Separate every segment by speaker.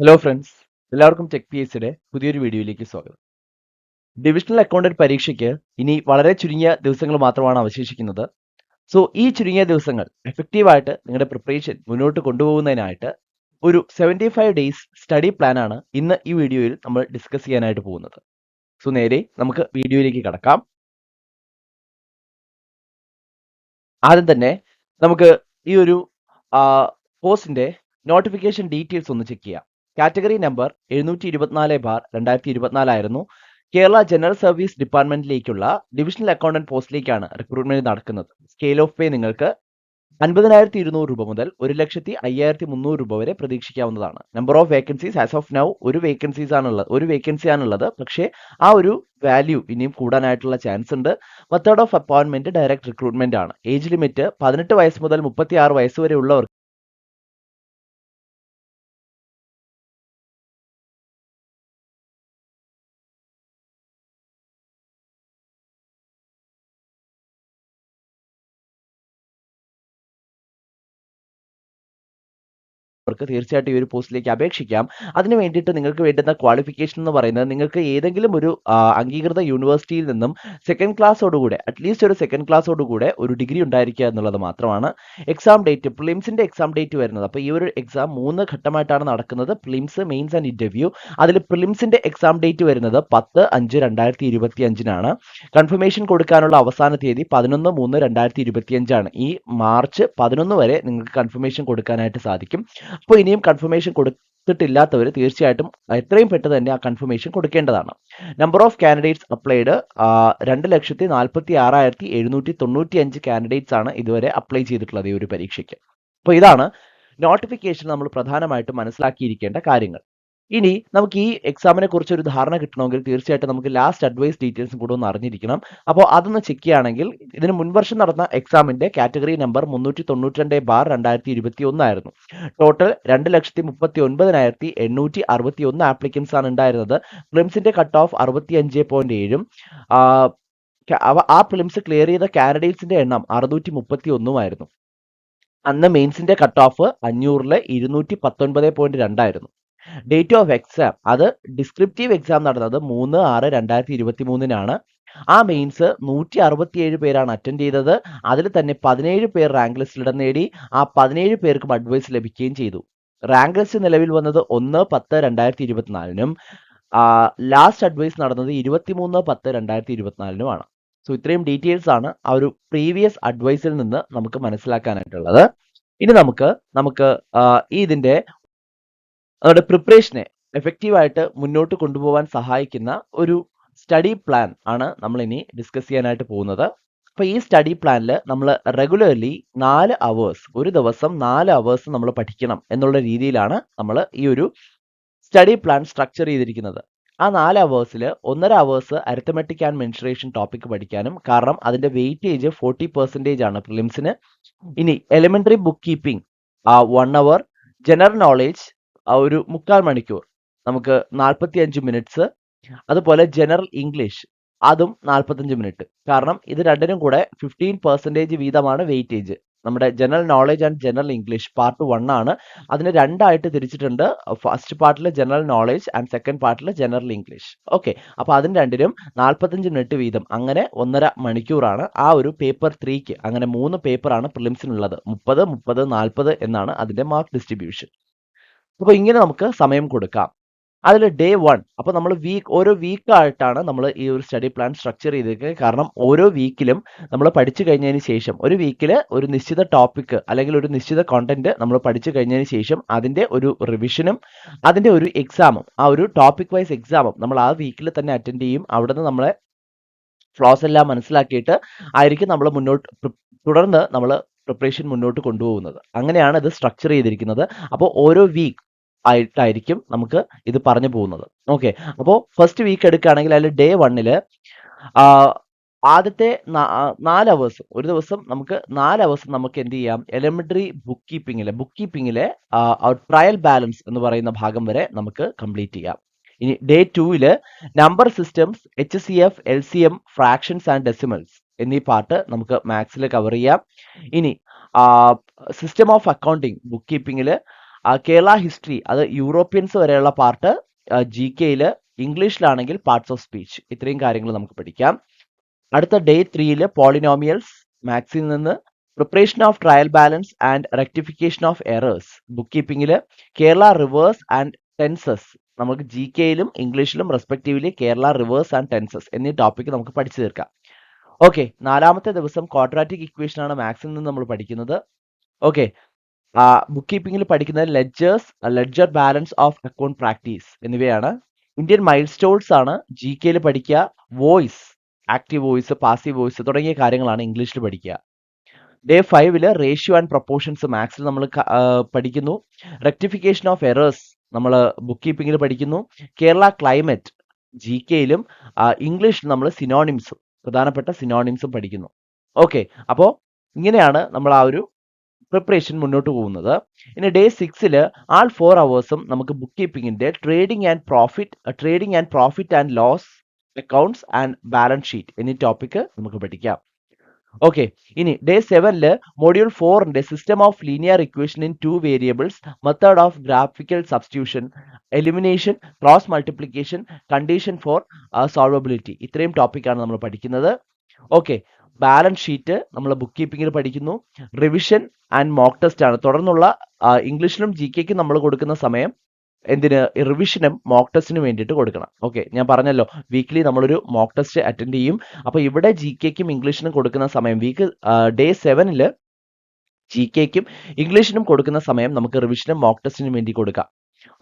Speaker 1: Hello friends എല്ലാവർക്കും tech P S സിയുടെ പുതിയൊരു വീഡിയോയിലേക്ക് സ്വാഗതം. ഡിവിഷണൽ അക്കൗണ്ടന്റ് പരീക്ഷയ്ക്ക് ഇനി വളരെ ചുരുങ്ങിയ ദിവസങ്ങൾ മാത്രമാണ് അവശേഷിക്കുന്നത്. സോ ഈ ചുരുങ്ങിയ ദിവസങ്ങൾ എഫക്റ്റീവായിട്ട് നിങ്ങളുടെ പ്രിപ്പറേഷൻ മുന്നോട്ട് കൊണ്ടുപോകുന്നതിനായിട്ട് ഒരു സെവന്റി ഫൈവ് ഡേയ്സ് സ്റ്റഡി പ്ലാനാണ് ഇന്ന് ഈ വീഡിയോയിൽ നമ്മൾ ഡിസ്കസ് ചെയ്യാനായിട്ട് പോകുന്നത്. സോ നേരെ നമുക്ക് വീഡിയോയിലേക്ക് കടക്കാം. ആദ്യം തന്നെ നമുക്ക് ഈ ഒരു പോസ്റ്റിന്റെ നോട്ടിഫിക്കേഷൻ ഡീറ്റെയിൽസ് ഒന്ന് ചെക്ക് ചെയ്യാം. കാറ്റഗറി നമ്പർ എഴുന്നൂറ്റി ഇരുപത്തിനാല് ബാർ രണ്ടായിരത്തി ഇരുപത്തിനാലായിരുന്നു കേരള ജനറൽ സർവീസ് ഡിപ്പാർട്ട്മെന്റിലേക്കുള്ള ഡിവിഷണൽ അക്കൗണ്ടന്റ് പോസ്റ്റിലേക്കാണ് റിക്രൂട്ട്മെന്റ് നടക്കുന്നത്. സ്കെയിൽ ഓഫ് പേ നിങ്ങൾക്ക് അൻപതിനായിരത്തി ഇരുന്നൂറ് രൂപ മുതൽ ഒരു ലക്ഷത്തി അയ്യായിരത്തി മുന്നൂറ് രൂപ വരെ പ്രതീക്ഷിക്കാവുന്നതാണ്. Number of vacancies as of now ഒരു വേക്കൻസീസ് ആണുള്ളത് ഒരു വേക്കൻസി ആണുള്ളത്. പക്ഷേ ആ ഒരു വാല്യൂ ഇനിയും കൂടാനായിട്ടുള്ള ചാൻസ് ഉണ്ട്. Method of appointment direct recruitment ആണ്. ഏജ് ലിമിറ്റ് പതിനെട്ട് വയസ്സ് മുതൽ മുപ്പത്തി ആറ് വയസ്സ് വരെ ഉള്ളവർ അവർക്ക് തീർച്ചയായിട്ടും ഈ ഒരു പോസ്റ്റിലേക്ക് അപേക്ഷിക്കാം. അതിന് വേണ്ടിയിട്ട് നിങ്ങൾക്ക് വേണ്ടുന്ന ക്വാളിഫിക്കേഷൻ എന്ന് പറയുന്നത് നിങ്ങൾക്ക് ഏതെങ്കിലും ഒരു അംഗീകൃത യൂണിവേഴ്സിറ്റിയിൽ നിന്നും സെക്കൻഡ് ക്ലാസ്സോടുകൂടെ അറ്റ്ലീസ്റ്റ് ഒരു സെക്കൻഡ് ക്ലാസ്സോടുകൂടെ ഒരു ഡിഗ്രി ഉണ്ടായിരിക്കുക എന്നുള്ളത് മാത്രമാണ് എക്സാം ഡേറ്റ് പ്ലിംസിന്റെ എക്സാം ഡേറ്റ് വരുന്നത്. അപ്പോൾ ഈ ഒരു എക്സാം മൂന്ന് ഘട്ടമായിട്ടാണ് നടക്കുന്നത്. പ്ലിംസ് മെയിൻസ് ആൻഡ് ഇന്റർവ്യൂ അതിൽ പ്ലിംസിന്റെ എക്സാം ഡേറ്റ് വരുന്നത് പത്ത് അഞ്ച് രണ്ടായിരത്തി ഇരുപത്തി അഞ്ചിനാണ് കൺഫർമേഷൻ കൊടുക്കാനുള്ള അവസാന തീയതി പതിനൊന്ന് മൂന്ന് രണ്ടായിരത്തി ഇരുപത്തി അഞ്ചാണ് ഈ മാർച്ച് പതിനൊന്ന് വരെ നിങ്ങൾക്ക് കൺഫർമേഷൻ കൊടുക്കാനായിട്ട് സാധിക്കും. അപ്പോൾ ഇനിയും കൺഫർമേഷൻ കൊടുത്തിട്ടില്ലാത്തവർ തീർച്ചയായിട്ടും എത്രയും പെട്ടെന്ന് തന്നെ ആ കൺഫർമേഷൻ കൊടുക്കേണ്ടതാണ്. നമ്പർ ഓഫ് കാൻഡിഡേറ്റ്സ് അപ്ലൈഡ് രണ്ട് ലക്ഷത്തി നാൽപ്പത്തി ആറായിരത്തി എഴുന്നൂറ്റി തൊണ്ണൂറ്റി അഞ്ച് കാൻഡിഡേറ്റ്സ് ആണ് ഇതുവരെ അപ്ലൈ ചെയ്തിട്ടുള്ളത് ഈ ഒരു പരീക്ഷയ്ക്ക്. അപ്പോൾ ഇതാണ് നോട്ടിഫിക്കേഷൻ നമ്മൾ പ്രധാനമായിട്ടും മനസ്സിലാക്കിയിരിക്കേണ്ട കാര്യങ്ങൾ. ഇനി നമുക്ക് ഈ എക്സാമിനെ കുറിച്ച് ഒരു ധാരണ കിട്ടണമെങ്കിൽ തീർച്ചയായിട്ടും നമുക്ക് ലാസ്റ്റ് അഡ്വൈസ് ഡീറ്റെയിൽസും കൂടെ ഒന്ന് അറിഞ്ഞിരിക്കണം. അപ്പോൾ അതൊന്ന് ചെക്ക് ചെയ്യുകയാണെങ്കിൽ ഇതിന് മുൻവർഷം നടന്ന എക്സാമിന്റെ കാറ്റഗറി നമ്പർ മുന്നൂറ്റി തൊണ്ണൂറ്റി രണ്ട് ബാർ രണ്ടായിരത്തി ഇരുപത്തി ഒന്നായിരുന്നു ടോട്ടൽ രണ്ട് ലക്ഷത്തി മുപ്പത്തി ഒൻപതിനായിരത്തി എണ്ണൂറ്റി അറുപത്തി ഒന്ന് ആപ്ലിക്കൻസ് ആണ് ഉണ്ടായിരുന്നത്. പ്രിംസിന്റെ കട്ട് ഓഫ് അറുപത്തി അഞ്ച് പോയിന്റ് ഏഴും. ആ, പ്രിലിംസ് ക്ലിയർ ചെയ്ത കാൻഡിഡേറ്റ്സിന്റെ എണ്ണം അറുന്നൂറ്റി മുപ്പത്തി ഒന്നുമായിരുന്നു അന്ന് മെയിൻസിന്റെ കട്ട് ഓഫ് അഞ്ഞൂറിലെ ഇരുന്നൂറ്റി പത്തൊൻപത് പോയിന്റ് രണ്ടായിരുന്നു ഡേറ്റ് ഓഫ് എക്സാം അത് ഡിസ്ക്രിപ്റ്റീവ് എക്സാം നടന്നത് മൂന്ന് ആറ് രണ്ടായിരത്തി ഇരുപത്തി മൂന്നിനാണ് ആ മെയിൻസ് നൂറ്റി അറുപത്തിയേഴ് പേരാണ് അറ്റൻഡ് ചെയ്തത്. അതിൽ തന്നെ പതിനേഴ് പേർ റാങ്ക് ലിസ്റ്റിൽ ഇടം നേടി. ആ പതിനേഴ് പേർക്കും അഡ്വൈസ് ലഭിക്കുകയും ചെയ്തു. റാങ്ക് ലിസ്റ്റ് നിലവിൽ വന്നത് ഒന്ന് പത്ത് രണ്ടായിരത്തി ഇരുപത്തിനാലിനും ലാസ്റ്റ് അഡ്വൈസ് നടന്നത് ഇരുപത്തിമൂന്ന് പത്ത് രണ്ടായിരത്തി ഇരുപത്തിനാലിനുമാണ് സോ ഇത്രയും ഡീറ്റെയിൽസ് ആണ് ആ ഒരു പ്രീവിയസ് അഡ്വൈസിൽ നിന്ന് നമുക്ക് മനസ്സിലാക്കാനായിട്ടുള്ളത്. ഇനി നമുക്ക് നമുക്ക് ഈ ഇതിന്റെ നമ്മുടെ പ്രിപ്പറേഷനെ എഫക്റ്റീവായിട്ട് മുന്നോട്ട് കൊണ്ടുപോകാൻ സഹായിക്കുന്ന ഒരു സ്റ്റഡി പ്ലാൻ ആണ് നമ്മൾ ഇനി ഡിസ്കസ് ചെയ്യാനായിട്ട് പോകുന്നത്. അപ്പൊ ഈ സ്റ്റഡി പ്ലാനിൽ നമ്മൾ റെഗുലർലി നാല് അവേഴ്സ് ഒരു ദിവസം നാല് അവേഴ്സ് നമ്മൾ പഠിക്കണം എന്നുള്ള രീതിയിലാണ് നമ്മൾ ഈ ഒരു സ്റ്റഡി പ്ലാൻ സ്ട്രക്ചർ ചെയ്തിരിക്കുന്നത്. ആ നാല് അവേഴ്സിൽ ഒന്നര hours arithmetic and mensuration topic പഠിക്കാനും കാരണം അതിന്റെ വെയിറ്റേജ് ഫോർട്ടി പെർസെന്റേജ് ആണ് പ്രിലിംസിന് ഇനി എലിമെന്ററി ബുക്ക് കീപ്പിംഗ് ആ വൺ അവർ ജനറൽ നോളേജ് ആ ഒരു മുക്കാൽ മണിക്കൂർ. നമുക്ക് നാൽപ്പത്തി അഞ്ച് മിനിറ്റ്സ്. അതുപോലെ ജനറൽ ഇംഗ്ലീഷ്. അതും നാൽപ്പത്തഞ്ച് മിനിറ്റ്. കാരണം ഇത് രണ്ടിനും കൂടെ ഫിഫ്റ്റീൻ പെർസെന്റേജ് വീതമാണ് വെയിറ്റേജ്. നമ്മുടെ general knowledge and general English part one ആണ്. അതിനെ രണ്ടായിട്ട് തിരിച്ചിട്ടുണ്ട്. ഫസ്റ്റ് പാർട്ടിൽ ജനറൽ നോളേജ് ആൻഡ് സെക്കൻഡ് പാർട്ടിൽ ജനറൽ ഇംഗ്ലീഷ്. ഓക്കെ. അപ്പോൾ അതിന് രണ്ടിനും നാൽപ്പത്തഞ്ച് മിനിറ്റ് വീതം. അങ്ങനെ ഒന്നര മണിക്കൂറാണ് ആ ഒരു പേപ്പർ ത്രീക്ക്. അങ്ങനെ മൂന്ന് പേപ്പറാണ് പ്രിലിംസിനുള്ളത്. മുപ്പത് മുപ്പത് നാൽപ്പത് എന്നാണ് അതിന്റെ മാർക്ക് ഡിസ്ട്രിബ്യൂഷൻ. അപ്പോൾ ഇങ്ങനെ നമുക്ക് സമയം കൊടുക്കാം. അതിൽ ഡേ വൺ അപ്പോൾ നമ്മൾ വീക്ക് ഓരോ വീക്കായിട്ടാണ് നമ്മൾ ഈ ഒരു സ്റ്റഡി പ്ലാൻ സ്ട്രക്ചർ ചെയ്തിരിക്കുന്നത്. കാരണം ഓരോ വീക്കിലും നമ്മൾ പഠിച്ചു കഴിഞ്ഞതിന് ശേഷം ഒരു വീക്കിൽ ഒരു നിശ്ചിത ടോപ്പിക് അല്ലെങ്കിൽ ഒരു നിശ്ചിത കോണ്ടന്റ് നമ്മൾ പഠിച്ചു കഴിഞ്ഞതിന് ശേഷം അതിന്റെ ഒരു റിവിഷനും അതിന്റെ ഒരു എക്സാമും ആ ഒരു ടോപ്പിക് വൈസ് എക്സാമും നമ്മൾ ആ വീക്കിൽ തന്നെ അറ്റൻഡ് ചെയ്യും. അവിടെ നിന്ന് നമ്മളെ ഫ്ലോസ് എല്ലാം മനസ്സിലാക്കിയിട്ട് ആയിരിക്കും നമ്മൾ മുന്നോട്ട് തുടർന്ന് നമ്മൾ പ്രിപ്പറേഷൻ മുന്നോട്ട് കൊണ്ടുപോകുന്നത്. അങ്ങനെയാണ് ഇത് സ്ട്രക്ചർ ചെയ്തിരിക്കുന്നത്. അപ്പോൾ ഓരോ വീക്ക് ആയിട്ടായിരിക്കും നമുക്ക് ഇത് പറഞ്ഞു പോകുന്നത്. ഓക്കെ അപ്പോൾ ഫസ്റ്റ് വീക്ക് എടുക്കുകയാണെങ്കിൽ അതിൽ ഡേ വണ്ണിൽ ആദ്യത്തെ നാല് അവേഴ്സ് ഒരു ദിവസം നമുക്ക് നാല് അവേഴ്സ് നമുക്ക് എന്ത് ചെയ്യാം? എലിമെന്ററി ബുക്ക് കീപ്പിംഗിലെ ബുക്ക് കീപ്പിംഗിലെ ട്രയൽ ബാലൻസ് എന്ന് പറയുന്ന ഭാഗം വരെ നമുക്ക് കംപ്ലീറ്റ് ചെയ്യാം. ഇനി ഡേ ടൂവിൽ number systems H C F L C M fractions and decimals എന്നീ പാർട്ട് നമുക്ക് മാത്സിൽ കവർ ചെയ്യാം. ഇനി സിസ്റ്റം ഓഫ് അക്കൗണ്ടിങ് ബുക്ക് കീപ്പിംഗിൽ കേരള ഹിസ്റ്ററി അത് യൂറോപ്യൻസ് വരെയുള്ള പാർട്ട് ജി കെയിൽ ഇംഗ്ലീഷിലാണെങ്കിൽ പാർട്സ് ഓഫ് സ്പീച്ച് ഇത്രയും കാര്യങ്ങൾ നമുക്ക് പഠിക്കാം. അടുത്ത ഡേ ത്രീയിൽ പോളിനോമിയൽസ് മാത്സിൽ നിന്ന് preparation of trial balance and rectification of errors book കീപ്പിംഗിൽ Kerala rivers and tenses നമുക്ക് ജി കെയിലും ഇംഗ്ലീഷിലും respectively Kerala rivers and tenses എന്നീ ടോപ്പിക് നമുക്ക് പഠിച്ചു തീർക്കാം. ഓക്കെ നാലാമത്തെ ദിവസം ക്വാഡ്രാറ്റിക് ഇക്വേഷൻ ആണ് മാത്സിൽ നിന്ന് നമ്മൾ പഠിക്കുന്നത്. ഓക്കെ ബുക്ക് കീപ്പിംഗിൽ പഠിക്കുന്നത് ledgers ledger balance of account practice എന്നിവയാണ്. ഇന്ത്യൻ മൈൽ സ്റ്റോൺസ് ആണ് ജി കെയിൽ പഠിക്കുക. Voice active voice passive voice തുടങ്ങിയ കാര്യങ്ങളാണ് ഇംഗ്ലീഷിൽ പഠിക്കുക. ഡേ ഫൈവിൽ റേഷ്യോ ആൻഡ് പ്രൊപ്പോർഷൻസ് മാത്സിൽ നമ്മൾ പഠിക്കുന്നു. റെക്ടിഫിക്കേഷൻ ഓഫ് എറേഴ്സ് നമ്മൾ ബുക്ക് കീപ്പിംഗിൽ പഠിക്കുന്നു കേരള ക്ലൈമറ്റ് ജി കെയിലും ഇംഗ്ലീഷിൽ നമ്മൾ സിനോണിംസും പ്രധാനപ്പെട്ട സിനോണിംസും പഠിക്കുന്നു. ഓക്കെ അപ്പോൾ ഇങ്ങനെയാണ് നമ്മൾ ആ ഒരു പ്രിപ്പറേഷൻ മുന്നോട്ട് പോകുന്നത്. ഇനി ഡേ സിക്സിൽ ആൾ ഫോർ അവേഴ്സും നമുക്ക് book കീപ്പിങ്ങിന്റെ trading and profit trading and profit and loss accounts and balance sheet എന്നീ ടോപ്പിക്ക് നമുക്ക് പഠിക്കാം. ഓക്കെ ഇനി ഡേ സെവനിൽ മൊഡ്യൂൾ ഫോറിന്റെ system of linear equation in two variables method of graphical substitution elimination cross multiplication condition for solvability ഇത്രയും ടോപ്പിക്കാണ് നമ്മൾ പഠിക്കുന്നത്. ഓക്കെ ബാലൻസ് ഷീറ്റ് നമ്മൾ ബുക്ക് കീപ്പിങ്ങിൽ പഠിക്കുന്നു. റിവിഷൻ ആൻഡ് മോക്ക് ടെസ്റ്റ് ആണ്. തുടർന്നുള്ള ഇംഗ്ലീഷിലും ജി കെക്കും നമ്മൾ കൊടുക്കുന്ന സമയം എന്തിന്? റിവിഷനും മോക്ക് ടെസ്റ്റിനും വേണ്ടിയിട്ട് കൊടുക്കണം. ഓക്കെ ഞാൻ പറഞ്ഞല്ലോ വീക്ക്ലി നമ്മളൊരു മോക്ക് ടെസ്റ്റ് അറ്റൻഡ് ചെയ്യും. അപ്പോൾ ഇവിടെ ജി കെക്കും ഇംഗ്ലീഷിനും കൊടുക്കുന്ന സമയം വീക്ക് ഡേ സെവനിൽ ജി കെക്കും ഇംഗ്ലീഷിനും കൊടുക്കുന്ന സമയം നമുക്ക് റിവിഷനും മോക്ക് ടെസ്റ്റിനും വേണ്ടി കൊടുക്കാം.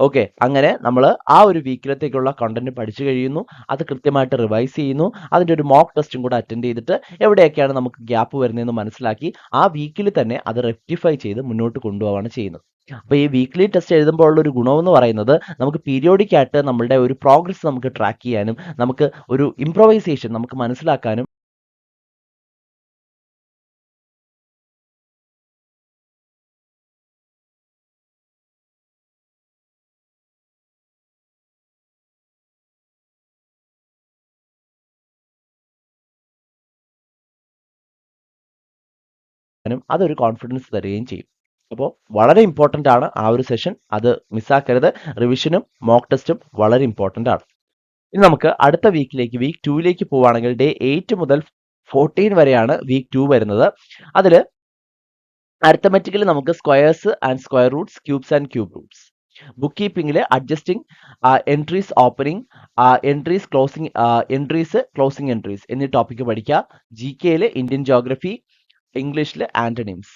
Speaker 1: ഓക്കെ അങ്ങനെ നമ്മൾ ആ ഒരു വീക്കിലത്തേക്കുള്ള കണ്ടന്റ് പഠിച്ചു കഴിയുന്നു. അത് കൃത്യമായിട്ട് റിവൈസ് ചെയ്യുന്നു. അതിന്റെ ഒരു മോക്ക് ടെസ്റ്റും കൂടെ അറ്റൻഡ് ചെയ്തിട്ട് എവിടെയൊക്കെയാണ് നമുക്ക് ഗ്യാപ്പ് വരുന്നതെന്ന് മനസ്സിലാക്കി ആ വീക്കിൽ തന്നെ അത് റെക്ടിഫൈ ചെയ്ത് മുന്നോട്ട് കൊണ്ടുപോവാണ് ചെയ്യുന്നത്. അപ്പോൾ ഈ വീക്ക്ലി ടെസ്റ്റ് എഴുതുമ്പോൾ ഉള്ള ഒരു ഗുണമെന്ന് പറയുന്നത് നമുക്ക് പീരിയോഡിക് ആയിട്ട് ഒരു പ്രോഗ്രസ് നമുക്ക് ട്രാക്ക് ചെയ്യാനും നമുക്ക് ഒരു ഇംപ്രൊവൈസേഷൻ നമുക്ക് മനസ്സിലാക്കാനും അതൊരു കോൺഫിഡൻസ് തരികയും ചെയ്യും. അപ്പോൾ വളരെ ഇമ്പോർട്ടന്റ് ആണ് ആ ഒരു സെഷൻ അത് മിസ്സാക്കരുത് റിവിഷനും മോക്ക് ടെസ്റ്റും വളരെ ഇമ്പോർട്ടന്റ് ആണ്. ഇനി നമുക്ക് അടുത്ത വീക്കിലേക്ക് വീക്ക് ടൂവിലേക്ക് പോവുകയാണെങ്കിൽ ഡേ എയ്റ്റ് മുതൽ ഫോർട്ടീൻ വരെയാണ് വീക്ക് ടു വരുന്നത്. അതിൽ അരിത്തമെറ്റിക്കൽ നമുക്ക് squares and square roots cubes and cube roots book കീപ്പിംഗിൽ adjusting entries opening entries closing entries closing entries എന്നീ ടോപ്പിക്ക് പഠിക്കുക. ജി കെയിൽ ഇന്ത്യൻ ജോഗ്രഫി ഇംഗ്ലീഷിൽ ആന്റണിംസ്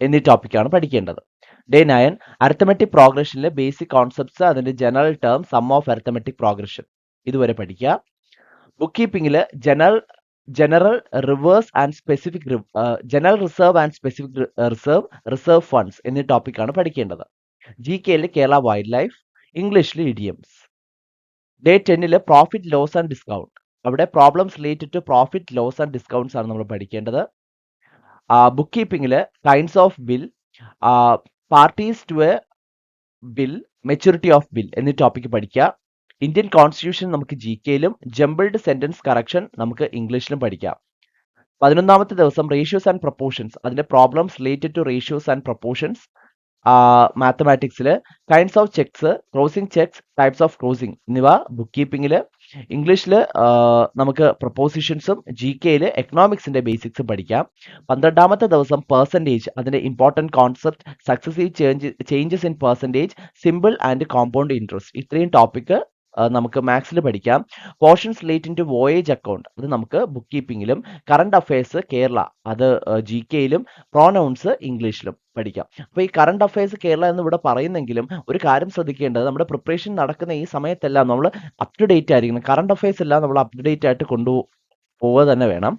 Speaker 1: എന്നീ ടോപ്പിക്കാണ് പഠിക്കേണ്ടത്. ഡേ നയൻ അരത്തമെറ്റിക് പ്രോഗ്രഷനിലെ ബേസിക് കോൺസെപ്റ്റ്സ് അതിന്റെ general term sum of arithmetic progression ഇതുവരെ പഠിക്കുക book കീപ്പിംഗിൽ general general reserves and specific general reserve and specific reserve reserve funds എന്നീ ടോപ്പിക്കാണ് പഠിക്കേണ്ടത്. ജി കെയിൽ കേരള വൈൽഡ് ലൈഫ് ഇംഗ്ലീഷിലെ ഇഡിയംസ് ഡേ ടെന്നിൽ പ്രോഫിറ്റ് ലോസ് ആൻഡ് ഡിസ്കൗണ്ട് അവിടെ problems related to profit loss and discounts ആണ് നമ്മൾ പഠിക്കേണ്ടത്. Book കീപ്പിംഗിൽ kinds of bill parties to a bill maturity of bill എന്നീ ടോപ്പിക്ക് പഠിക്കുക ഇന്ത്യൻ കോൺസ്റ്റിറ്റ്യൂഷൻ നമുക്ക് ജി കെയിലും ജംബിൾഡ് സെന്റൻസ് കറക്ഷൻ നമുക്ക് ഇംഗ്ലീഷിലും പഠിക്കാം. പതിനൊന്നാമത്തെ ദിവസം റേഷ്യോസ് ആൻഡ് പ്രൊപ്പോർഷൻസ് അതിന്റെ problems related to ratios and proportions മാത്തമാറ്റിക്സിൽ kinds of cheques crossing cheques types of crossing എന്നിവ ബുക്ക് കീപ്പിംഗിൽ ഇംഗ്ലീഷിൽ നമുക്ക് പ്രപ്പോസിഷൻസും ജി കെയിൽ എക്കണോമിക്സിന്റെ ബേസിക്സും പഠിക്കാം. പന്ത്രണ്ടാമത്തെ ദിവസം പെർസെന്റേജ് അതിന്റെ important concept successive change changes in percentage simple and compound interest ഇത്രയും ടോപ്പിക്ക് നമുക്ക് മാത്സിൽ പഠിക്കാം. Portions relating to voyage account അത് നമുക്ക് ബുക്ക് കീപ്പിങ്ങിലും കറണ്ട് അഫയേഴ്സ് കേരള അത് ജി കെയിലും പ്രോനൗൺസ് ഇംഗ്ലീഷിലും പഠിക്കാം. അപ്പോൾ ഈ കറണ്ട് അഫയേഴ്സ് കേരള എന്ന് ഇവിടെ പറയുന്നെങ്കിലും ഒരു കാര്യം ശ്രദ്ധിക്കേണ്ടത് നമ്മുടെ പ്രിപ്പറേഷൻ നടക്കുന്ന ഈ സമയത്തെല്ലാം നമ്മൾ അപ് ടു ഡേറ്റ് ആയിരിക്കണം. കറണ്ട് അഫയേഴ്സ് എല്ലാം നമ്മൾ അപ് ടു ഡേറ്റ് ആയിട്ട് കൊണ്ടുപോകുക തന്നെ വേണം.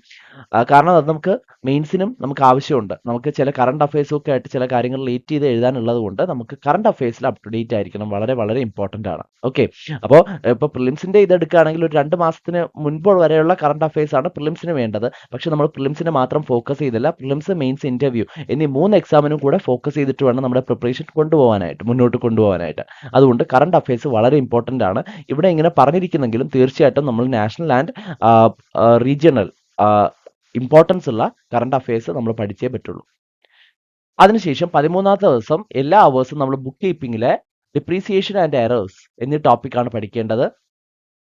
Speaker 1: കാരണം അത് നമുക്ക് മെയിൻസിനും നമുക്ക് ആവശ്യമുണ്ട്. നമുക്ക് ചില കറണ്ട് അഫയേഴ്സും ഒക്കെ ആയിട്ട് ചില കാര്യങ്ങൾ റിലേറ്റ് ചെയ്ത് എഴുതാനുള്ളത് കൊണ്ട് നമുക്ക് കറണ്ട് അഫയേഴ്സിൽ അപ് ടു ഡേറ്റ് ആയിരിക്കണം. വളരെ വളരെ ഇമ്പോർട്ടന്റ് ആണ്. ഓക്കെ അപ്പോൾ ഇപ്പോൾ പ്രിലിംസിന്റെ ഇത് എടുക്കുകയാണെങ്കിൽ ഒരു രണ്ട് മാസത്തിന് മുൻപ് വരെയുള്ള കറണ്ട് അഫയേഴ്സ് ആണ് പ്രിലിംസിന് വേണ്ടത്. പക്ഷേ നമ്മൾ പ്രിലിംസിന് മാത്രം ഫോക്കസ് ചെയ്തില്ല. പ്രിലിംസ് മെയിൻസ് ഇന്റർവ്യൂ എന്നീ മൂന്ന് എക്സാമിനും കൂടെ ഫോക്കസ് ചെയ്തിട്ട് വേണം നമ്മുടെ പ്രിപ്പറേഷൻ കൊണ്ടുപോകാനായിട്ട് മുന്നോട്ട് കൊണ്ടുപോകാനായിട്ട്. അതുകൊണ്ട് കറണ്ട് അഫയേഴ്സ് വളരെ ഇമ്പോർട്ടന്റ് ആണ്. ഇവിടെ ഇങ്ങനെ പറഞ്ഞിരിക്കുന്നെങ്കിലും തീർച്ചയായിട്ടും നമ്മൾ നാഷണൽ ആൻഡ് റീജിയണൽ ഇമ്പോർട്ടൻസ് ഉള്ള കറണ്ട് അഫയേഴ്സ് നമ്മൾ പഠിച്ചേ പറ്റുള്ളൂ. അതിനുശേഷം പതിമൂന്നാമത്തെ ദിവസം എല്ലാ അവേഴ്സും നമ്മൾ ബുക്ക് കീപ്പിങ്ങിലെ ഡിപ്രീസിയേഷൻ ആൻഡ് എറേഴ്സ് എന്നീ ടോപ്പിക്കാണ് പഠിക്കേണ്ടത്.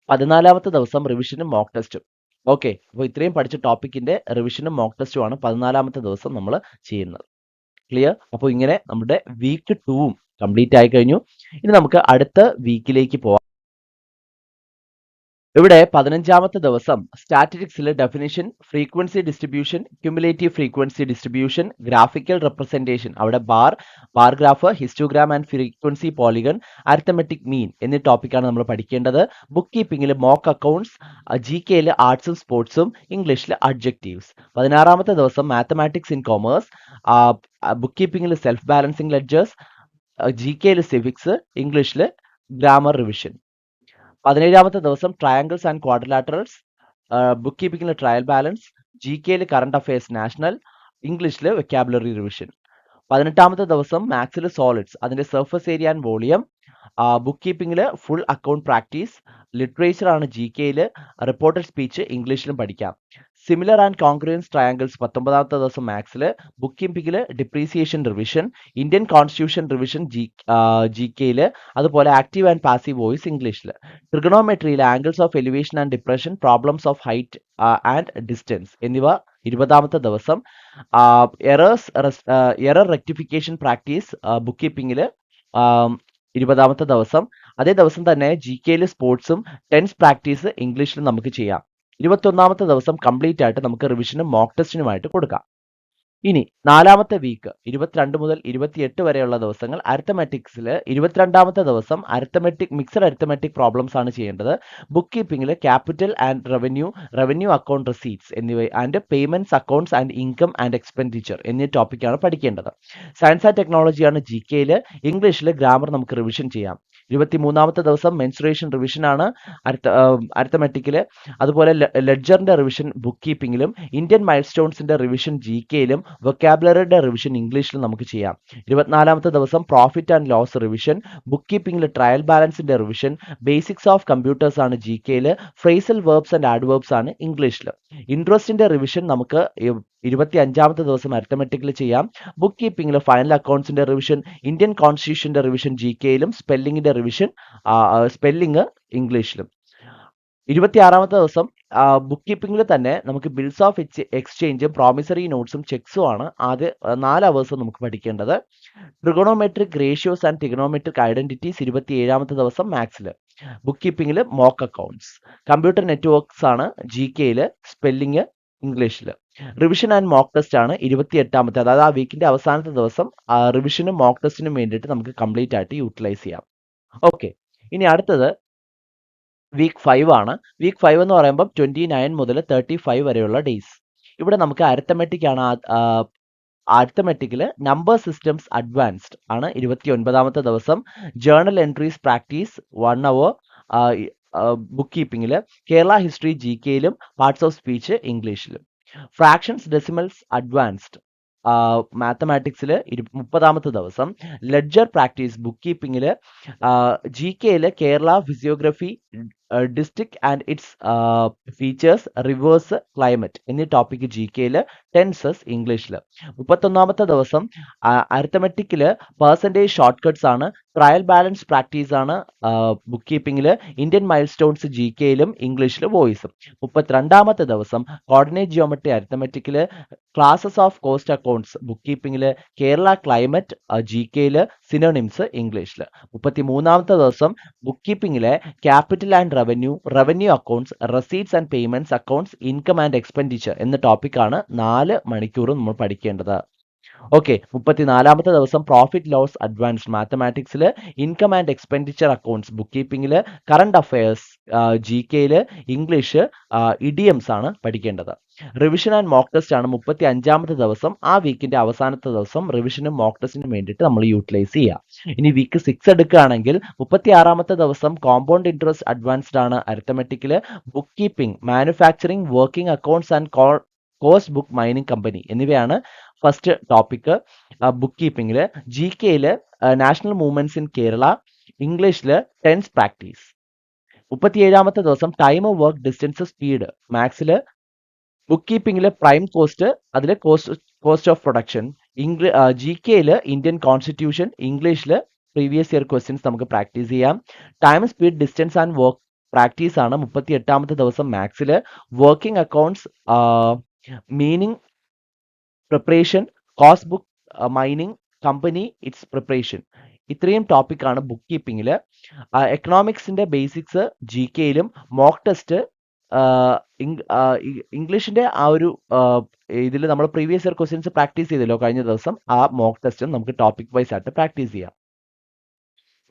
Speaker 1: പതിനാലാമത്തെ ദിവസം റിവിഷനും മോക്ക് ടെസ്റ്റും ഓക്കെ അപ്പോൾ ഇത്രയും പഠിച്ച ടോപ്പിക്കിന്റെ റിവിഷനും മോക്ക് ടെസ്റ്റും ആണ് പതിനാലാമത്തെ ദിവസം നമ്മൾ ചെയ്യുന്നത്. ക്ലിയർ അപ്പോൾ ഇങ്ങനെ നമ്മുടെ വീക്ക് ടൂവും കംപ്ലീറ്റ് ആയി കഴിഞ്ഞു. ഇനി നമുക്ക് അടുത്ത വീക്കിലേക്ക് പോവാം. ഇവിടെ പതിനഞ്ചാമത്തെ ദിവസം സ്റ്റാറ്റിസ്റ്റിക്സിലെ definition frequency distribution cumulative frequency distribution graphical representation അവിടെ bar bar graph histogram and frequency polygon arithmetic mean എന്നീ ടോപ്പിക്കാണ് നമ്മൾ പഠിക്കേണ്ടത്. ബുക്ക് കീപ്പിംഗിൽ മോക്ക് അക്കൗണ്ട്സ് ജി കെയിൽ ആർട്സും സ്പോർട്സും ഇംഗ്ലീഷിൽ അഡ്ജക്റ്റീവ്സ് പതിനാറാമത്തെ ദിവസം മാത്തമാറ്റിക്സ് ഇൻ കോമേഴ്സ് ബുക്ക് കീപ്പിംഗിൽ സെൽഫ് ബാലൻസിംഗ് ലെഡ്ജേഴ്സ് ജി കെയിൽ സിവിക്സ് ഇംഗ്ലീഷിൽ ഗ്രാമർ റിവിഷൻ പതിനേഴാമത്തെ ദിവസം ട്രയാങ്കിൾസ് ആൻഡ് ക്വാഡ്രിലാറ്ററൽസ് ബുക്ക് കീപ്പിംഗിൽ ട്രയൽ ബാലൻസ് ജി കെയിൽ കറണ്ട് അഫയേഴ്സ് നാഷണൽ ഇംഗ്ലീഷിൽ വെക്കാബുലറി റിവിഷൻ പതിനെട്ടാമത്തെ ദിവസം മാത്സിൽ സോളിഡ്സ് അതിന്റെ surface area and volume book കീപ്പിംഗിൽ full account practice literature ആണ് ജി കെയിൽ റിപ്പോർട്ടഡ് സ്പീച്ച് ഇംഗ്ലീഷിലും പഠിക്കാം. സിമിലർ ആൻഡ് കോൺഗ്രൻസ് ട്രയാങ്കിൾസ് പത്തൊമ്പതാമത്തെ ദിവസം മാത്സിൽ book കീപ്പിംഗിൽ depreciation revision Indian constitution revision G G കെയിൽ അതുപോലെ ആക്റ്റീവ് ആൻഡ് പാസീവ് വോയിസ് ഇംഗ്ലീഷിൽ ട്രിഗണോമെട്രിയിൽ angles of elevation and depression problems of height and distance എന്നിവ ഇരുപതാമത്തെ ദിവസം. Errors error rectification practice book കീപ്പിംഗിൽ ഇരുപതാമത്തെ ദിവസം. അതേ ദിവസം തന്നെ ജി കെയിൽ സ്പോർട്സും ടെൻസ് പ്രാക്ടീസ് ഇംഗ്ലീഷിൽ നമുക്ക് ചെയ്യാം. ഇരുപത്തൊന്നാമത്തെ ദിവസം കംപ്ലീറ്റ് ആയിട്ട് നമുക്ക് റിവിഷനും മോക്ക് ടെസ്റ്റിനുമായിട്ട് കൊടുക്കാം. ഇനി നാലാമത്തെ വീക്ക് ഇരുപത്തിരണ്ട് മുതൽ ഇരുപത്തിയെട്ട് വരെയുള്ള ദിവസങ്ങൾ അരിത്തമെറ്റിക്സിൽ ഇരുപത്തിരണ്ടാമത്തെ ദിവസം അരിത്തമെറ്റിക് മിക്സഡ് അരിത്തമെറ്റിക് പ്രോബ്ലംസ് ആണ് ചെയ്യേണ്ടത്. Book കീപ്പിംഗിൽ capital and revenue revenue account receipts എന്നിവ and payments accounts and income and expenditure എന്നീ ടോപ്പിക്കാണ് പഠിക്കേണ്ടത്. സയൻസ് ആൻഡ് ടെക്നോളജിയാണ് ജി കെയിൽ ഇംഗ്ലീഷിൽ ഗ്രാമർ നമുക്ക് റിവിഷൻ ചെയ്യാം. ഇരുപത്തിമൂന്നാമത്തെ ദിവസം മെൻസുറേഷൻ റിവിഷൻ ആണ് അരിത്തമെറ്റിക്കിൽ അതുപോലെ ലെഡ്ജറിന്റെ റിവിഷൻ ബുക്ക് കീപ്പിംഗിലും ഇന്ത്യൻ മൈൽ സ്റ്റോൺസിന്റെ റിവിഷൻ ജി കെയിലും വൊക്കാബുലറിയുടെ റിവിഷൻ ഇംഗ്ലീഷിൽ നമുക്ക് ചെയ്യാം. ഇരുപത്തിനാലാമത്തെ ദിവസം profit and loss revision book കീപ്പിംഗിൽ trial ബാലൻസിന്റെ റിവിഷൻ ബേസിക്സ് ഓഫ് കമ്പ്യൂട്ടേഴ്സ് ആണ് ജി കെയിൽ ഫ്രേസൽ വേർബ്സ് ആൻഡ് ആഡ്വേർബ്സ് ആണ് ഇംഗ്ലീഷിൽ ഇൻട്രസ്റ്റിന്റെ റിവിഷൻ നമുക്ക് ഇരുപത്തി അഞ്ചാമത്തെ ദിവസം അരിത്തമെറ്റിക്കിൽ ചെയ്യാം. ബുക്ക് കീപ്പിംഗിൽ ഫൈനൽ അക്കൗണ്ട്സിന്റെ റിവിഷൻ ഇന്ത്യൻ കോൺസ്റ്റിറ്റ്യൂഷന്റെ റിവിഷൻ ജി കെയിലും സ്പെല്ലിംഗിന്റെ റിവിഷൻ സ്പെല്ലിംഗ് ഇംഗ്ലീഷിലും ഇരുപത്തിയാറാമത്തെ ദിവസം ബുക്ക് കീപ്പിംഗിൽ തന്നെ നമുക്ക് ബിൽസ് ഓഫ് എക്സ് എക്സ്ചേഞ്ചും പ്രോമിസറി നോട്ട്സും ചെക്സും ആണ് ആദ്യ നാല് അവേഴ്സ് നമുക്ക് പഠിക്കേണ്ടത്. Trigonometric ratios and trigonometric identities ഇരുപത്തി ഏഴാമത്തെ ദിവസം മാത്സിൽ ബുക്ക് കീപ്പിംഗിൽ മോക്ക് അക്കൗണ്ട്സ് കമ്പ്യൂട്ടർ നെറ്റ്വർക്ക്സ് ആണ് ജി കെയിൽ സ്പെല്ലിംഗ് ഇംഗ്ലീഷിൽ റിവിഷൻ ആൻഡ് മോക്ക് ടെസ്റ്റ് ആണ് ഇരുപത്തി എട്ടാമത്തെ അതായത് ആ വീക്കിന്റെ അവസാനത്തെ ദിവസം റിവിഷനും മോക്ക് ടെസ്റ്റിനും വേണ്ടിയിട്ട് നമുക്ക് കംപ്ലീറ്റ് ആയിട്ട് യൂട്ടിലൈസ് ചെയ്യാം. ഓക്കെ ഇനി അടുത്തത് വീക്ക് ഫൈവ് ആണ്. വീക്ക് ഫൈവ് എന്ന് പറയുമ്പോൾ ട്വന്റി നയൻ മുതൽ തേർട്ടി ഫൈവ് വരെയുള്ള ഡേയ്സ് ഇവിടെ നമുക്ക് അരത്തമെറ്റിക് ആണ് അരിത്തമെറ്റിക്കിൽ നമ്പർ സിസ്റ്റംസ് അഡ്വാൻസ്ഡ് ആണ് ഇരുപത്തി ഒൻപതാമത്തെ ദിവസം journal entries practice one hour book കീപ്പിംഗിൽ Kerala history G കെയിലും പാർട്സ് ഓഫ് സ്പീച്ച് ഇംഗ്ലീഷിലും ഫ്രാക്ഷൻസ് ഡെസിമൽസ് അഡ്വാൻസ്ഡ് മാത്തമാറ്റിക്സിൽ മുപ്പതാമത്തെ ദിവസം. ലെഡ്ജർ പ്രാക്ടീസ് ബുക്ക് കീപ്പിംഗിൽ ജി കെയിൽ Kerala physiography district and it's features rivers climate എന്നീ ടോപ്പിക് ജി കെയിൽ ടെൻസസ് ഇംഗ്ലീഷിൽ മുപ്പത്തൊന്നാമത്തെ ദിവസം അരിത്തമെറ്റിക്കിൽ പെർസെന്റേജ് ഷോർട്ട് കട്ട്സ് ആണ് ട്രയൽ ബാലൻസ് പ്രാക്ടീസ് ആണ് ബുക്ക് കീപ്പിംഗിൽ ഇന്ത്യൻ മൈൽ സ്റ്റോൺസ് ജി കെയിലും ഇംഗ്ലീഷിൽ വോയിസും മുപ്പത്തിരണ്ടാമത്തെ ദിവസം coordinate geometry അരിത്തമെറ്റിക്കിൽ classes of cost accounts book കീപ്പിംഗിൽ Kerala climate G കെയിൽ സിനോണിംസ് ഇംഗ്ലീഷിൽ മുപ്പത്തി മൂന്നാമത്തെ ദിവസം book കീപ്പിംഗിലെ capital and revenue revenue accounts receipts and payments accounts income and expenditure എന്ന ടോപ്പിക്കാണ് നാല് മണിക്കൂർ നമ്മൾ പഠിക്കേണ്ടത്. ഓക്കെ മുപ്പത്തിനാലാമത്തെ ദിവസം profit loss advance മാത്തമാറ്റിക്സിൽ income and expenditure accounts book കീപ്പിംഗിൽ current affairs G കെയിൽ ഇംഗ്ലീഷ് ഇഡിയംസ് ആണ് പഠിക്കേണ്ടത്. റിവിഷൻ ആൻഡ് മോക്ക് ടെസ്റ്റ് ആണ് മുപ്പത്തി അഞ്ചാമത്തെ ദിവസം. ആ വീക്കിന്റെ അവസാനത്തെ ദിവസം റിവിഷനും മോക്ക് ടെസ്റ്റിനും വേണ്ടിയിട്ട് നമ്മൾ യൂട്ടിലൈസ് ചെയ്യുക ഇനി വീക്ക് സിക്സ് എടുക്കുകയാണെങ്കിൽ മുപ്പത്തി ആറാമത്തെ ദിവസം കോമ്പൗണ്ട് ഇൻട്രസ്റ്റ് അഡ്വാൻസ്ഡ് ആണ്. അരിത്തമെറ്റിക്കിൽ book keeping manufacturing working accounts and cost book mining company എന്നിവയാണ് ഫസ്റ്റ് ടോപ്പിക് ബുക്ക് കീപ്പിംഗിൽ ജി കെയിൽ നാഷണൽ മൂവ്മെന്റ്സ് ഇൻ കേരള ഇംഗ്ലീഷിൽ ടെൻസ് പ്രാക്ടീസ് മുപ്പത്തിയേഴാമത്തെ ദിവസം time of work distance speed മാത്സിൽ book കീപ്പിംഗിൽ പ്രൈം കോസ്റ്റ് അതിൽ cost cost of production English G കെയിൽ Indian constitution ഇംഗ്ലീഷിൽ പ്രീവിയസ് ഇയർ ക്വസ്റ്റ്യൻസ് നമുക്ക് പ്രാക്ടീസ് ചെയ്യാം. Time speed distance and work practice ആണ് മുപ്പത്തി എട്ടാമത്തെ ദിവസം മാത്സിൽ working accounts meaning preparation cost book mining company it's preparation ഇത്രയും ടോപ്പിക്കാണ് ബുക്ക് കീപ്പിങ്ങിൽ എക്കണോമിക്സിന്റെ ബേസിക്സ് ജി കെയിലും മോക്ക് ടെസ്റ്റ് ഇംഗ്ലീഷിന്റെ ആ ഒരു ഇതിൽ നമ്മൾ പ്രീവിയസ് ഇയർ ക്വസ്റ്റ്യൻസ് പ്രാക്ടീസ് ചെയ്തല്ലോ കഴിഞ്ഞ ദിവസം. ആ മോക്ക് ടെസ്റ്റും നമുക്ക് ടോപ്പിക് വൈസ് ആയിട്ട് പ്രാക്ടീസ് ചെയ്യാം.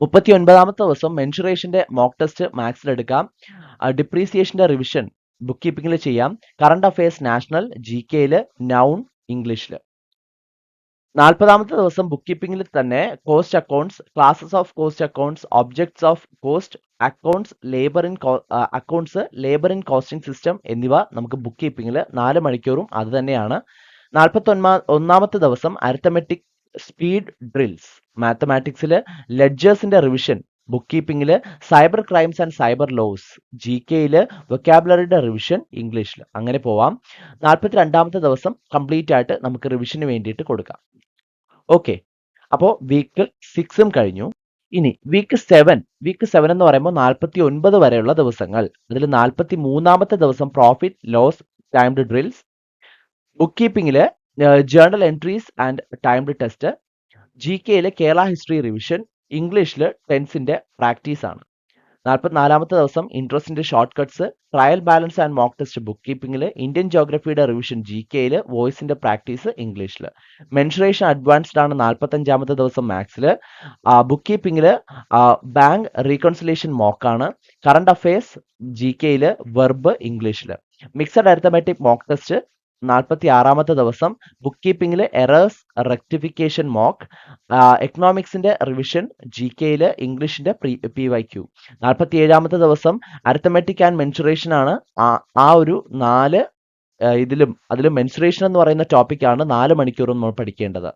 Speaker 1: മുപ്പത്തി ഒൻപതാമത്തെ ദിവസം മെൻഷുറേഷന്റെ മോക്ക് ടെസ്റ്റ് മാത്സിൽ എടുക്കാം. ഡിപ്രീസിയേഷന്റെ റിവിഷൻ ബുക്ക് കീപ്പിംഗിൽ ചെയ്യാം. കറണ്ട് അഫയേഴ്സ് നാഷണൽ ജി കെയിൽ നൗൺ ഇംഗ്ലീഷിൽ നാൽപ്പതാമത്തെ ദിവസം ബുക്ക് കീപ്പിംഗിൽ തന്നെ cost accounts classes of cost accounts objects of cost accounts labour in accounts labour in costing system എന്നിവ നമുക്ക് ബുക്ക് കീപ്പിംഗിൽ നാല് മണിക്കൂറും അത് തന്നെയാണ്. നാൽപ്പത്തി ഒന്നാമത്തെ ദിവസം അരിത്തമെറ്റിക് സ്പീഡ് ഡ്രിൽസ് മാത്തമാറ്റിക്സിൽ ലെഡ്ജേഴ്സിന്റെ revision book കീപ്പിംഗിൽ cyber crimes and cyber laws G കെയിൽ വൊക്കാബുലറിയുടെ റിവിഷൻ ഇംഗ്ലീഷിൽ അങ്ങനെ പോവാം. നാൽപ്പത്തി രണ്ടാമത്തെ ദിവസം കംപ്ലീറ്റ് ആയിട്ട് നമുക്ക് റിവിഷന് വേണ്ടിയിട്ട് കൊടുക്കാം. ഓക്കെ അപ്പോൾ വീക്ക് സിക്സും കഴിഞ്ഞു. ഇനി വീക്ക് സെവൻ വീക്ക് സെവൻ എന്ന് പറയുമ്പോൾ നാൽപ്പത്തി ഒൻപത് വരെയുള്ള ദിവസങ്ങൾ. അതിൽ നാൽപ്പത്തി മൂന്നാമത്തെ ദിവസം profit loss timed drills book കീപ്പിംഗിൽ journal entries and timed test G കെയിലെ കേരള ഹിസ്റ്ററി റിവിഷൻ ഇംഗ്ലീഷിൽ ടെൻസിന്റെ പ്രാക്ടീസ് ആണ്. നാൽപ്പത്തിനാലാമത്തെ ദിവസം ഇൻട്രസ്റ്റിന്റെ short cuts trial balance and mock test book കീപ്പിംഗിൽ Indian ജോഗ്രഫിയുടെ റിവിഷൻ ജി കെയിൽ വോയിസിന്റെ പ്രാക്ടീസ് ഇംഗ്ലീഷിൽ മെൻഷറേഷൻ അഡ്വാൻസ്ഡ് ആണ് നാൽപ്പത്തഞ്ചാമത്തെ ദിവസം മാത്സിൽ ബുക്ക് കീപ്പിംഗിൽ ബാങ്ക് റീകൺസിലേഷൻ മോക്കാണ് കറണ്ട് അഫയേഴ്സ് ജി കെയിൽ വെർബ് ഇംഗ്ലീഷിൽ മിക്സഡ് അരിത്തമാറ്റിക് മോക്ക് ടെസ്റ്റ് നാൽപ്പത്തി ആറാമത്തെ ദിവസം ബുക്ക് കീപ്പിംഗിൽ എറേഴ്സ് റെക്ടിഫിക്കേഷൻ മോക്ക് എക്കണോമിക്സിന്റെ റിവിഷൻ ജി കെയിൽ ഇംഗ്ലീഷിന്റെ പി വൈ ക്യു നാൽപ്പത്തി ഏഴാമത്തെ ദിവസം അരിത്തമെറ്റിക് ആൻഡ് മെൻസുറേഷൻ ആണ്. ആ ഒരു നാല് ഇതിലും അതിലും മെൻസുറേഷൻ എന്ന് പറയുന്ന ടോപ്പിക്കാണ് നാല് മണിക്കൂർ നമ്മൾ പഠിക്കേണ്ടത്.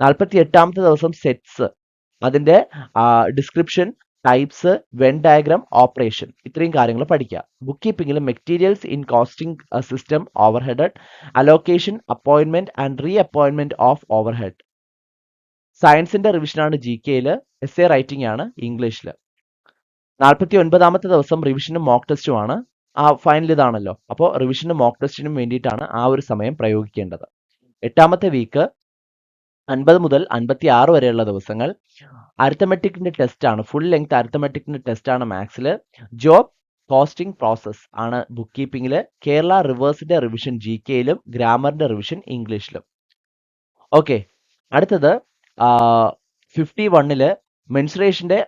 Speaker 1: നാൽപ്പത്തി എട്ടാമത്തെ ദിവസം സെറ്റ്സ് അതിന്റെ description types Venn diagram operation ഇത്രയും കാര്യങ്ങൾ പഠിക്കുക book കീപ്പിംഗിൽ materials in costing system overhead allocation അപ്പോയിൻമെന്റ് and reappointment of overhead സയൻസിന്റെ റിവിഷനാണ് ജി കെയിൽ എസ് എ റൈറ്റിംഗ് ആണ് ഇംഗ്ലീഷിൽ നാൽപ്പത്തി ഒൻപതാമത്തെ ദിവസം റിവിഷനും മോക്ക് ടെസ്റ്റുമാണ് ആ ഫൈനൽ ഇതാണല്ലോ. അപ്പോൾ റിവിഷനും മോക്ക് ടെസ്റ്റിനും വേണ്ടിയിട്ടാണ് ആ ഒരു സമയം പ്രയോഗിക്കേണ്ടത്. എട്ടാമത്തെ വീക്ക് അൻപത് മുതൽ അൻപത്തി ആറ് വരെയുള്ള ദിവസങ്ങൾ. അരിത്തമെറ്റിക്കിന്റെ ടെസ്റ്റ് ആണ്. ഫുൾ ലെങ്ത് അരിത്തമെറ്റിക്കിന്റെ ടെസ്റ്റ് ആണ് മാത്സിൽ ജോബ് കോസ്റ്റിംഗ് പ്രോസസ് ആണ് ബുക്ക് കീപ്പിംഗിൽ കേരള റിവേഴ്സിന്റെ റിവിഷൻ ജി കെയിലും ഗ്രാമറിന്റെ റിവിഷൻ ഇംഗ്ലീഷിലും ഓക്കെ അടുത്തത് ഫിഫ്റ്റി വണ്ണിൽ മെൻസുറേഷന്റെ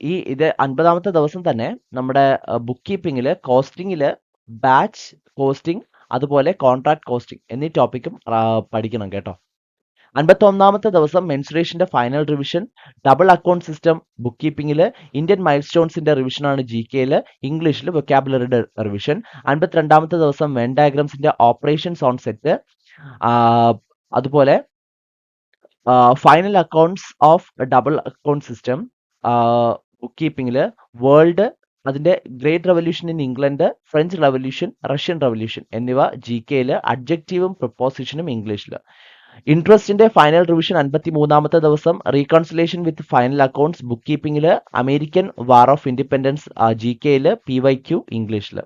Speaker 1: ഈ ഇത് അൻപതാമത്തെ ദിവസം തന്നെ നമ്മുടെ ബുക്ക് കീപ്പിംഗിൽ കോസ്റ്റിംഗിൽ ബാച്ച് കോസ്റ്റിംഗ് അതുപോലെ കോൺട്രാക്ട് കോസ്റ്റിംഗ് എന്നീ ടോപ്പിക്കും പഠിക്കണം കേട്ടോ. അൻപത്തി ഒന്നാമത്തെ ദിവസം മെൻസുറേഷന്റെ final revision double account system book കീപ്പിംഗിൽ Indian mile സ്റ്റോൺസിന്റെ റിവിഷനാണ് ജി കെയിൽ ഇംഗ്ലീഷിൽ വൊക്കാബുലറിയുടെ റിവിഷൻ അൻപത്തിരണ്ടാമത്തെ ദിവസം വെൻ ഡയഗ്രാംസിന്റെ ഓപ്പറേഷൻസ് ഓൺ സെറ്റ് അതുപോലെ final accounts of double account system book കീപ്പിംഗിൽ world അതിന്റെ great revolution in England French revolution Russian revolution എന്നിവ ജി കെയിൽ അഡ്ജക്റ്റീവും പ്രപ്പോസിഷനും ഇംഗ്ലീഷിൽ ഇൻട്രസ്റ്റിന്റെ ഫൈനൽ റിവിഷൻ അൻപത്തി മൂന്നാമത്തെ ദിവസം. Reconciliation with final accounts book കീപ്പിംഗിൽ American war of independence G കെയിൽ പി വൈ ക്യു ഇംഗ്ലീഷിൽ.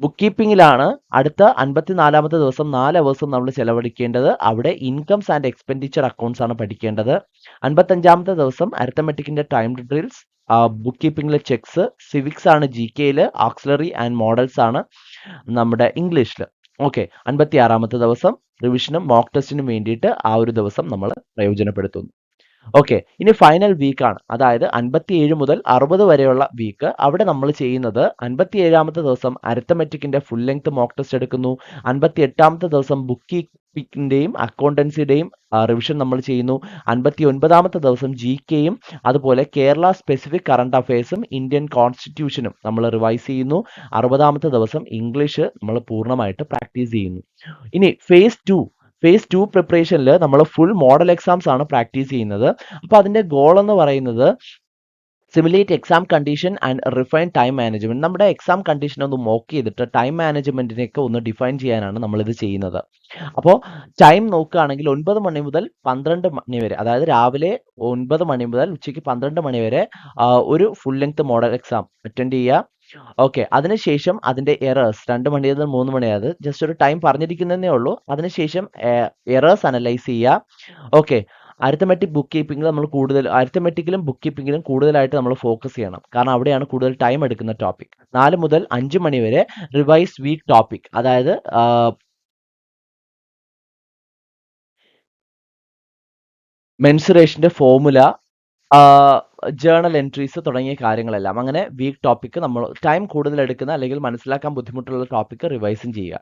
Speaker 1: ബുക്ക് കീപ്പിംഗിലാണ് അടുത്ത അൻപത്തിനാലാമത്തെ ദിവസം നാല് അവേഴ്സും നമ്മൾ ചെലവഴിക്കേണ്ടത്. അവിടെ ഇൻകംസ് ആൻഡ് എക്സ്പെൻഡിച്ചർ അക്കൗണ്ട്സ് ആണ് പഠിക്കേണ്ടത്. അൻപത്തഞ്ചാമത്തെ ദിവസം അരിത്തമെറ്റിക്കിന്റെ ടൈം ഡീറ്റെയിൽസ് ബുക്ക് കീപ്പിംഗിലെ ചെക്സ് സിവിക്സ് ആണ് ജി കെയിൽ ആക്സിലറി ആൻഡ് മോഡൽസ് ആണ് നമ്മുടെ ഇംഗ്ലീഷിൽ ഓക്കെ അൻപത്തി ആറാമത്തെ ദിവസം റിവിഷനും മോക്ക് ടെസ്റ്റിനും വേണ്ടിയിട്ട് ആ ഒരു ദിവസം നമ്മൾ പ്രയോജനപ്പെടുത്തുന്നു. ഓക്കെ ഇനി ഫൈനൽ വീക്കാണ് അതായത് അൻപത്തിയേഴ് മുതൽ അറുപത് വരെയുള്ള വീക്ക് അവിടെ നമ്മൾ ചെയ്യുന്നത് അൻപത്തി ഏഴാമത്തെ ദിവസം അരിത്തമെറ്റിക്കിന്റെ ഫുൾ ലെങ്ത് മോക്ക് ടെസ്റ്റ് എടുക്കുന്നു. അൻപത്തി എട്ടാമത്തെ ദിവസം ബുക്ക് കീപ്പിംഗിന്റെയും അക്കൗണ്ടൻസിയുടെയും റിവിഷൻ നമ്മൾ ചെയ്യുന്നു. അൻപത്തി ഒൻപതാമത്തെ ദിവസം ജി കെയും അതുപോലെ കേരള സ്പെസിഫിക് കറണ്ട് അഫയേഴ്സും ഇന്ത്യൻ കോൺസ്റ്റിറ്റ്യൂഷനും നമ്മൾ റിവൈസ് ചെയ്യുന്നു. അറുപതാമത്തെ ദിവസം ഇംഗ്ലീഷ് നമ്മൾ പൂർണമായിട്ട് പ്രാക്ടീസ് ചെയ്യുന്നു. ഇനി ഫേസ് ടു ഫേസ് ടു പ്രിപ്പറേഷനിൽ നമ്മൾ ഫുൾ മോഡൽ എക്സാംസ് ആണ് പ്രാക്ടീസ് ചെയ്യുന്നത്. അപ്പോൾ അതിന്റെ ഗോൾ എന്ന് പറയുന്നത് simulate exam condition and refine time management നമ്മുടെ എക്സാം കണ്ടീഷൻ ഒന്ന് മോക്ക് ചെയ്തിട്ട് ടൈം മാനേജ്മെന്റിനെയൊക്കെ ഒന്ന് ഡിഫൈൻ ചെയ്യാനാണ് നമ്മളിത് ചെയ്യുന്നത്. അപ്പോൾ ടൈം നോക്കുകയാണെങ്കിൽ ഒൻപത് മണി മുതൽ പന്ത്രണ്ട് മണി വരെ അതായത് രാവിലെ ഒൻപത് മണി മുതൽ ഉച്ചയ്ക്ക് പന്ത്രണ്ട് മണി വരെ ഒരു full length model exam attend ചെയ്യുക. ഓക്കെ അതിനുശേഷം അതിന്റെ എറേഴ്സ് രണ്ട് മണി മുതൽ മൂന്ന് മണി അത് ജസ്റ്റ് ഒരു ടൈം പറഞ്ഞിരിക്കുന്നതേ ഉള്ളൂ. അതിനുശേഷം എറേഴ്സ് അനലൈസ് ചെയ്യുക ഓക്കെ അരിത്തമെറ്റിക് ബുക്ക് കീപ്പിംഗിൽ നമ്മൾ കൂടുതൽ അരിത്തമെറ്റിക്കിലും ബുക്ക് കീപ്പിംഗിലും കൂടുതലായിട്ട് നമ്മൾ ഫോക്കസ് ചെയ്യണം. കാരണം അവിടെയാണ് കൂടുതൽ ടൈം എടുക്കുന്ന ടോപ്പിക് നാല് മുതൽ അഞ്ച് മണി വരെ റിവൈസ് വീക്ക് ടോപ്പിക് അതായത് മെൻസുറേഷന്റെ ഫോർമുല ജേണൽ എൻട്രീസ് തുടങ്ങിയ കാര്യങ്ങളെല്ലാം. അങ്ങനെ വീക്ക് ടോപ്പിക് നമ്മൾ ടൈം കൂടുതൽ എടുക്കുന്ന അല്ലെങ്കിൽ മനസ്സിലാക്കാൻ ബുദ്ധിമുട്ടുള്ള ടോപ്പിക് റിവൈസും ചെയ്യുക.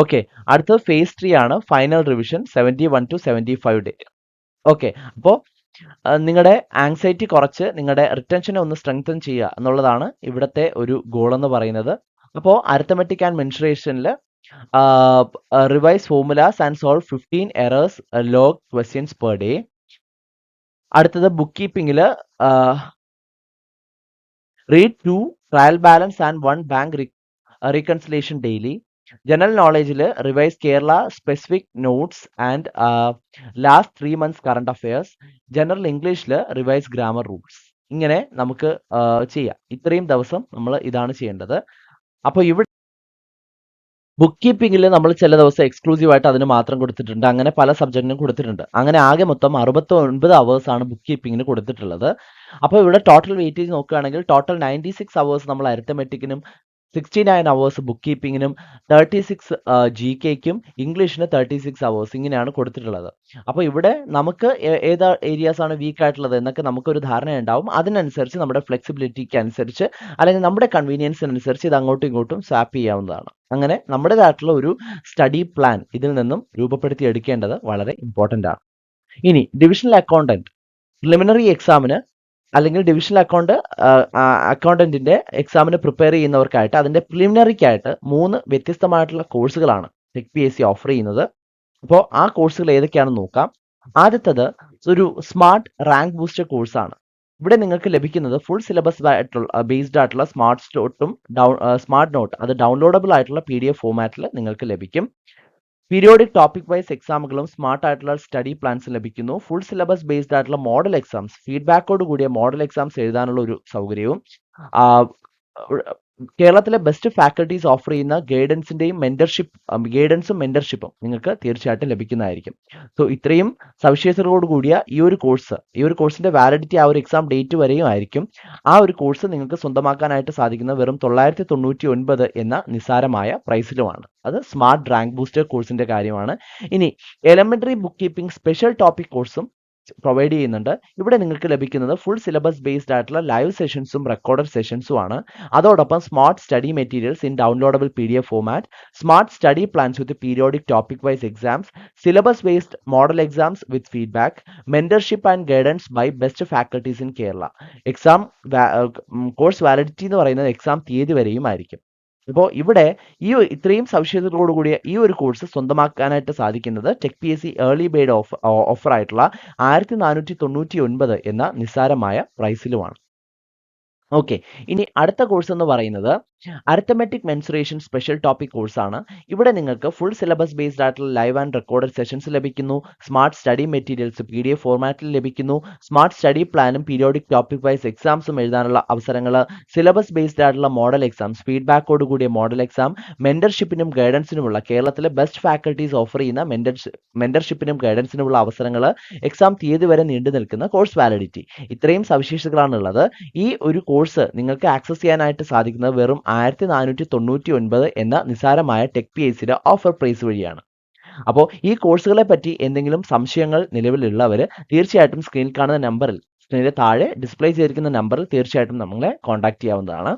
Speaker 1: ഓക്കെ അടുത്തത് ഫേസ് ത്രീ ആണ്. Final revision seventy one to seventy five day okay അപ്പോൾ നിങ്ങളുടെ ആങ്സൈറ്റി കുറച്ച് നിങ്ങളുടെ റിട്ടൻഷനെ ഒന്ന് സ്ട്രെങ്തൻ ചെയ്യുക എന്നുള്ളതാണ് ഇവിടുത്തെ ഒരു ഗോൾ എന്ന് പറയുന്നത്. അപ്പോൾ arithmetic and മെൻസുറേഷനിൽ revise formulas and solve fifteen errors log questions per day അടുത്തത് book കീപ്പിംഗിൽ read to trial balance and one bank reconciliation daily general നോളേജിൽ revise Kerala specific notes and last three months current affairs general ഇംഗ്ലീഷിൽ revise grammar rules ഇങ്ങനെ നമുക്ക് ചെയ്യാം. ഇത്രയും ദിവസം നമ്മൾ ഇതാണ് ചെയ്യേണ്ടത്. അപ്പോൾ ഇവിടെ ബുക്ക് കീപ്പിംഗിൽ നമ്മൾ ചില ദിവസം എക്സ്ക്ലൂസീവായിട്ട് അതിന് മാത്രം കൊടുത്തിട്ടുണ്ട്. അങ്ങനെ പല സബ്ജക്റ്റിനും കൊടുത്തിട്ടുണ്ട്. അങ്ങനെ ആകെ മൊത്തം അറുപത്തി ഒൻപത് അവേഴ്സാണ് ബുക്ക് കീപ്പിംഗിന് കൊടുത്തിട്ടുള്ളത്. അപ്പോൾ ഇവിടെ ടോട്ടൽ വെയിറ്റേജ് നോക്കുകയാണെങ്കിൽ ടോട്ടൽ നയന്റി സിക്സ് അവേഴ്സ് നമ്മൾ അരിത്തമെറ്റിക്കിനും സിക്സ്റ്റി നയൻ അവേഴ്സ് ബുക്ക് കീപ്പിങ്ങിനും തേർട്ടി സിക്സ് ജി കെക്കും ഇംഗ്ലീഷിന് തേർട്ടി സിക്സ് അവേഴ്സ് ഇങ്ങനെയാണ് കൊടുത്തിട്ടുള്ളത്. അപ്പോൾ ഇവിടെ നമുക്ക് ഏതാ ഏരിയാസ് ആണ് വീക്ക് ആയിട്ടുള്ളത് എന്നൊക്കെ നമുക്കൊരു ധാരണ ഉണ്ടാവും അതിനനുസരിച്ച് നമ്മുടെ ഫ്ലെക്സിബിലിറ്റിക്ക് അനുസരിച്ച് അല്ലെങ്കിൽ നമ്മുടെ കൺവീനിയൻസിനനുസരിച്ച് ഇത് അങ്ങോട്ടും ഇങ്ങോട്ടും സ്വാപ്പ് ചെയ്യാവുന്നതാണ്. അങ്ങനെ നമ്മുടേതായിട്ടുള്ള ഒരു സ്റ്റഡി പ്ലാൻ ഇതിൽ നിന്നും രൂപപ്പെടുത്തി എടുക്കേണ്ടത് വളരെ ഇമ്പോർട്ടന്റ് ആണ്. ഇനി ഡിവിഷണൽ അക്കൗണ്ടന്റ് പ്രിലിമിനറി എക്സാമിന് അല്ലെങ്കിൽ ഡിവിഷണൽ അക്കൗണ്ട് അക്കൗണ്ടന്റിന്റെ എക്സാമിന് പ്രിപ്പയർ ചെയ്യുന്നവർക്കായിട്ട് അതിന്റെ പ്രിലിമിനറിക്കായിട്ട് മൂന്ന് വ്യത്യസ്തമായിട്ടുള്ള കോഴ്സുകളാണ് tech P S C offer ചെയ്യുന്നത്. അപ്പോൾ ആ കോഴ്സുകൾ ഏതൊക്കെയാണെന്ന് നോക്കാം. ആദ്യത്തത് ഒരു സ്മാർട്ട് റാങ്ക് ബൂസ്റ്റർ കോഴ്സാണ് ഇവിടെ നിങ്ങൾക്ക് ലഭിക്കുന്നത് ഫുൾ സിലബസ് ആയിട്ടുള്ള ബേസ്ഡ് ആയിട്ടുള്ള സ്മാർട്ട് നോട്ടും ഡൗൺ സ്മാർട്ട് നോട്ട് അത് ഡൗൺലോഡബിൾ ആയിട്ടുള്ള പി ഡി എഫ് ഫോമാറ്റിൽ നിങ്ങൾക്ക് ലഭിക്കും. പീരിയോഡിക് ടോപ്പിക് വൈസ് എക്സാമുകളും സ്മാർട്ട് ആയിട്ടുള്ള സ്റ്റഡി പ്ലാൻസ് ലഭിക്കുന്നു. ഫുൾ സിലബസ് ബേസ്ഡ് ആയിട്ടുള്ള മോഡൽ എക്സാംസ് ഫീഡ്ബാക്കോട് കൂടിയ മോഡൽ എക്സാംസ് എഴുതാനുള്ള ഒരു സൗകര്യവും കേരളത്തിലെ ബെസ്റ്റ് ഫാക്കൽറ്റീസ് ഓഫർ ചെയ്യുന്ന ഗൈഡൻസിന്റെയും മെന്റർഷിപ്പ് ഗൈഡൻസും മെന്റർഷിപ്പും നിങ്ങൾക്ക് തീർച്ചയായിട്ടും ലഭിക്കുന്നതായിരിക്കും. സോ ഇത്രയും സവിശേഷതകളോട് കൂടിയ ഈ ഒരു കോഴ്സ് ഈ ഒരു കോഴ്സിന്റെ വാലിഡിറ്റി ആ ഒരു എക്സാം ഡേറ്റ് വരെയും ആയിരിക്കും. ആ ഒരു കോഴ്സ് നിങ്ങൾക്ക് സ്വന്തമാക്കാനായിട്ട് സാധിക്കുന്ന വെറും തൊള്ളായിരത്തി തൊണ്ണൂറ്റി ഒൻപത് എന്ന നിസാരമായ പ്രൈസിലുമാണ് അത് സ്മാർട്ട് റാങ്ക് ബൂസ്റ്റർ കോഴ്സിന്റെ കാര്യമാണ്. ഇനി elementary book keeping special topic കോഴ്സും പ്രൊവൈഡ് ചെയ്യുന്നുണ്ട്. ഇവിടെ നിങ്ങൾക്ക് ലഭിക്കുന്നത് ഫുൾ സിലബസ് ബേസ്ഡ് ആയിട്ടുള്ള ലൈവ് സെഷൻസും റെക്കോർഡഡ് സെഷൻസും ആണ്. അതോടൊപ്പം smart study materials in downloadable P D F format smart study plans with periodic topic wise exams syllabus based model exams with feedback mentorship and guidance by best faculties in Kerala exam course validity എന്ന് പറയുന്നത് exam തീയതി വരെയും ആയിരിക്കും. ഇപ്പോൾ ഇവിടെ ഈ ഇത്രയും സവിശേഷതകളോട് കൂടിയ ഈ ഒരു കോഴ്സ് സ്വന്തമാക്കാനായിട്ട് സാധിക്കുന്നത് tech P S C early bird off offer ആയിട്ടുള്ള ആയിരത്തി നാനൂറ്റി തൊണ്ണൂറ്റി ഒൻപത് എന്ന നിസ്സാരമായ പ്രൈസിലുമാണ് ഓക്കെ ഇനി അടുത്ത കോഴ്സ് എന്ന് പറയുന്നത് അരിത്തമെറ്റിക് മെൻസുറേഷൻ സ്പെഷ്യൽ ടോപ്പിക് കോഴ്സാണ് ഇവിടെ നിങ്ങൾക്ക് ഫുൾ സിലബസ് ബേസ്ഡ് ആയിട്ടുള്ള ലൈവ് ആൻഡ് റെക്കോർഡഡ് സെഷൻസ് ലഭിക്കുന്നു. Smart study materials P D F ഫോർമാറ്റിൽ ലഭിക്കുന്നു സ്മാർട്ട് സ്റ്റഡി പ്ലാനും പീരിയോഡിക് ടോപ്പിക് വൈസ് എക്സാംസും എഴുതാനുള്ള അവസരങ്ങൾ സിലബസ് ബേസ്ഡ് ആയിട്ടുള്ള മോഡൽ എക്സാം ഫീഡ്ബാക്കോട് കൂടിയ മോഡൽ എക്സാം മെന്റർഷിപ്പിനും ഗൈഡൻസിനുമുള്ള കേരളത്തിലെ ബെസ്റ്റ് ഫാക്കൽറ്റീസ് ഓഫർ ചെയ്യുന്ന മെന്റർഷിപ്പ് മെന്റർഷിപ്പിനും ഗൈഡൻസിനുമുള്ള അവസരങ്ങൾ എക്സാം തീയതി വരെ നീണ്ടു നിൽക്കുന്ന കോഴ്സ് വാലിഡിറ്റി ഇത്രയും സവിശേഷതകളാണ് ഉള്ളത്. ഈ ഒരു കോഴ്സ് നിങ്ങൾക്ക് ആക്സസ് ചെയ്യാനായിട്ട് സാധിക്കുന്നത് വെറും ആയിരത്തി നാനൂറ്റി തൊണ്ണൂറ്റി ഒൻപത് എന്ന നിസാരമായ ടെക് പി എസ് സിയുടെ ഓഫർ പ്രൈസ് വഴിയാണ്. അപ്പോൾ ഈ കോഴ്സുകളെ പറ്റി എന്തെങ്കിലും സംശയങ്ങൾ നിലവിലുള്ളവർ തീർച്ചയായിട്ടും സ്ക്രീനിൽ കാണുന്ന നമ്പറിൽ സ്ക്രീനിൽ താഴെ ഡിസ്പ്ലേ ചെയ്തിരിക്കുന്ന നമ്പറിൽ തീർച്ചയായിട്ടും നമ്മളെ കോൺടാക്ട് ചെയ്യാവുന്നതാണ്.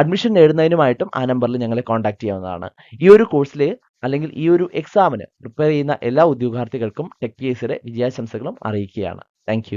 Speaker 1: അഡ്മിഷൻ നേടുന്നതിനുമായിട്ടും ആ നമ്പറിൽ ഞങ്ങളെ കോൺടാക്ട് ചെയ്യാവുന്നതാണ്. ഈ ഒരു കോഴ്സിൽ അല്ലെങ്കിൽ ഈ ഒരു എക്സാമിന് പ്രിപ്പയർ ചെയ്യുന്ന എല്ലാ ഉദ്യോഗാർത്ഥികൾക്കും ടെക് പി എസ് സിയുടെ വിജയാശംസകളും അറിയിക്കുകയാണ്. താങ്ക്